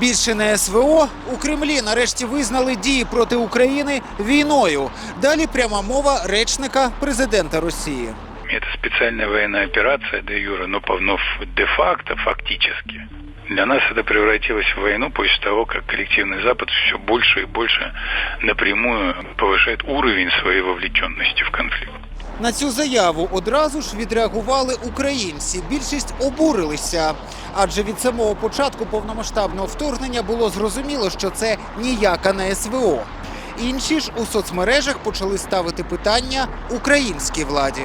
Більше не СВО у Кремлі нарешті визнали дії проти України війною. Далі пряма мова речника президента Росії. Это специальная военная операция де юра, но, по- но ф- де-факто, фактически. Для нас это превратилось в войну после того, как коллективный Запад все больше и больше напрямую повышает уровень своей вовлеченности в конфликт. На цю заяву одразу ж відреагували українці. Більшість обурилися, адже від самого початку повномасштабного вторгнення було зрозуміло, що це ніяка не СВО. Інші ж у соцмережах почали ставити питання українській владі.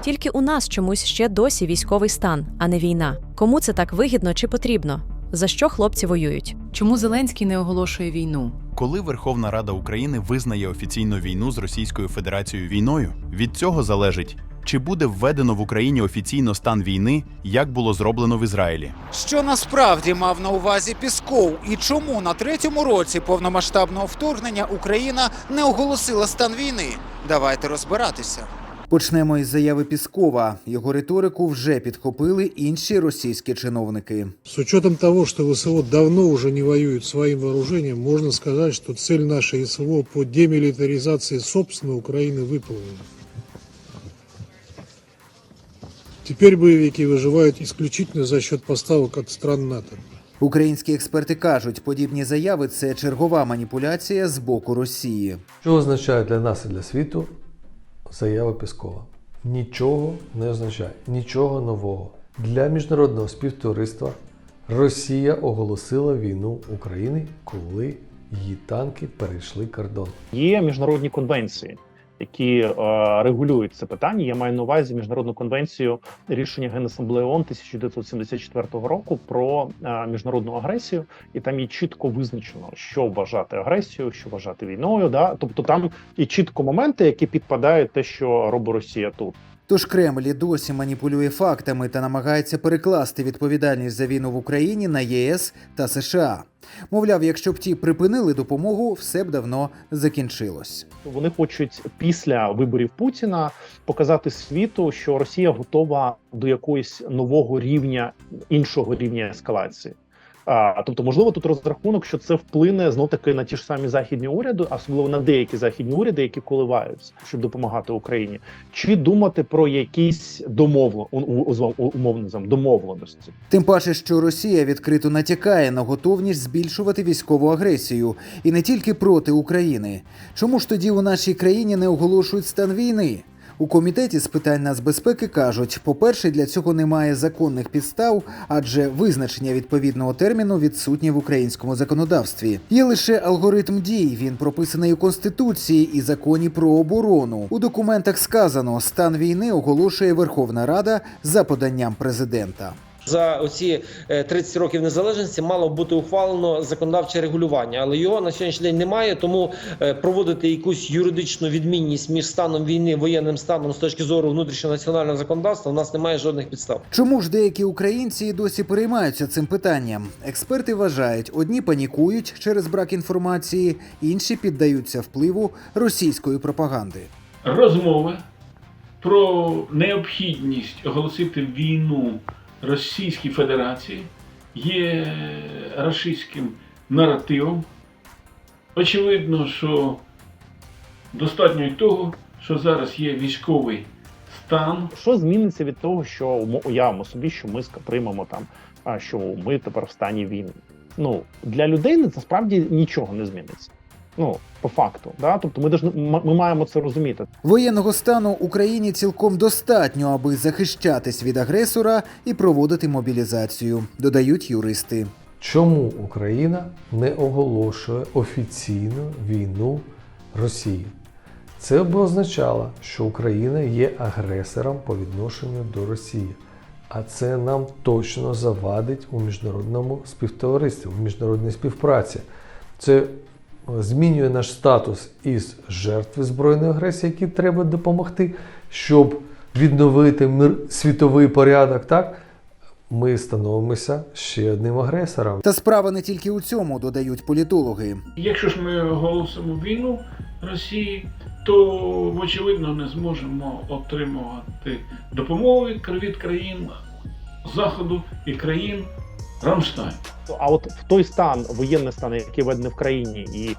Тільки у нас чомусь ще досі військовий стан, а не війна. Кому це так вигідно чи потрібно? За що хлопці воюють? Чому Зеленський не оголошує війну? Коли Верховна Рада України визнає офіційну війну з Російською Федерацією війною, від цього залежить, чи буде введено в Україні офіційно стан війни, як було зроблено в Ізраїлі. Що насправді мав на увазі Пісков і чому на третьому році повномасштабного вторгнення Україна не оголосила стан війни? Давайте розбиратися. Почнемо із заяви Піскова. Його риторику вже підхопили інші російські чиновники. С учетом того, что ВСО давно уже не воюет своим вооружением, можно сказать, что цель нашей СВО по демилитаризации собственной Украины выполнена. Теперь боевики выживают исключительно за счет поставок от стран НАТО. Українські експерти кажуть, подібні заяви це чергова маніпуляція з боку Росії. Що означає для нас і для світу заява Піскова? Нічого не означає, нічого нового. Для міжнародного співтовариства Росія оголосила війну Україні, коли її танки перейшли кордон. Є міжнародні конвенції, які е, регулюють це питання. Я маю на увазі міжнародну конвенцію рішення Генасамблеї ООН 1974 року про е, міжнародну агресію, і там є чітко визначено, що вважати агресією, що вважати війною. Да? Тобто там є чітко моменти, які підпадають те, що робить Росія тут. Тож Кремль і досі маніпулює фактами та намагається перекласти відповідальність за війну в Україні на ЄС та США. Мовляв, якщо б ті припинили допомогу, все б давно закінчилось. Вони хочуть після виборів Путіна показати світу, що Росія готова до якогось нового рівня іншого рівня ескалації. А, тобто, можливо, тут розрахунок, що це вплине знов таки на ті ж самі західні уряди, особливо на деякі західні уряди, які коливаються, щоб допомагати Україні, чи думати про якісь домовлено умовно домовленості. Тим паче, що Росія відкрито натякає на готовність збільшувати військову агресію і не тільки проти України. Чому ж тоді у нашій країні не оголошують стан війни? У комітеті з питань нацбезпеки кажуть: по-перше, для цього немає законних підстав, адже визначення відповідного терміну відсутнє в українському законодавстві. Є лише алгоритм дій. Він прописаний у конституції і законі про оборону. У документах сказано, стан війни оголошує Верховна Рада за поданням президента. За оці е, 30 років незалежності мало бути ухвалено законодавче регулювання, але його на сьогоднішній день немає. Тому е, проводити якусь юридичну відмінність між станом війни, воєнним станом з точки зору внутрішнього національного законодавства, у нас немає жодних підстав. Чому ж деякі українці і досі переймаються цим питанням? Експерти вважають, одні панікують через брак інформації, інші піддаються впливу російської пропаганди. розмови про необхідність оголосити війну Російській Федерації є рашистським наративом. Очевидно, що достатньо й того, що зараз є військовий стан. Що зміниться від того, що уявимо собі, що ми приймемо там, що ми тепер в стані війни? Ну для людей насправді нічого не зміниться. Ну по факту, да, тобто ми м- ми маємо це розуміти. Воєнного стану Україні цілком достатньо, аби захищатись від агресора і проводити мобілізацію, додають юристи. Чому Україна не оголошує офіційно війну Росії? Це б означало, що Україна є агресором по відношенню до Росії. А це нам точно завадить у міжнародному співтоваристві, в міжнародній співпраці. Це змінює наш статус із жертви збройної агресії, якій треба допомогти, щоб відновити мир, світовий порядок. Так ми становимося ще одним агресором. Та справа не тільки у цьому, додають політологи. Якщо ж ми оголосимо війну Росії, то вочевидно не зможемо отримувати допомогу від від країн Заходу і країн Рамштайн. А от в той стан, воєнний стан, який ведений в країні, і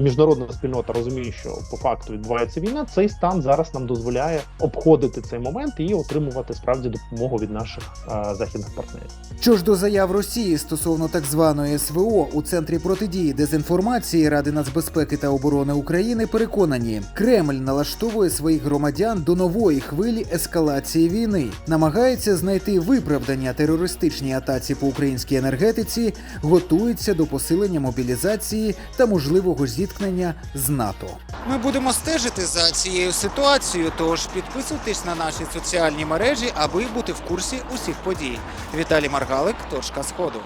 міжнародна спільнота розуміє, що по факту відбувається війна. Цей стан зараз нам дозволяє обходити цей момент і отримувати справді допомогу від наших е, західних партнерів. Що ж до заяв Росії стосовно так званої СВО у центрі протидії дезінформації Ради нацбезпеки та оборони України переконані, Кремль налаштовує своїх громадян до нової хвилі ескалації війни, намагається знайти виправдання терористичній атаці по українській енергетиці, готується до посилення мобілізації та можливого зіткнення з НАТО. Ми будемо стежити за цією ситуацією. Тож підписуйтесь на наші соціальні мережі, аби бути в курсі усіх подій. Віталій Маргалик, точка сходу.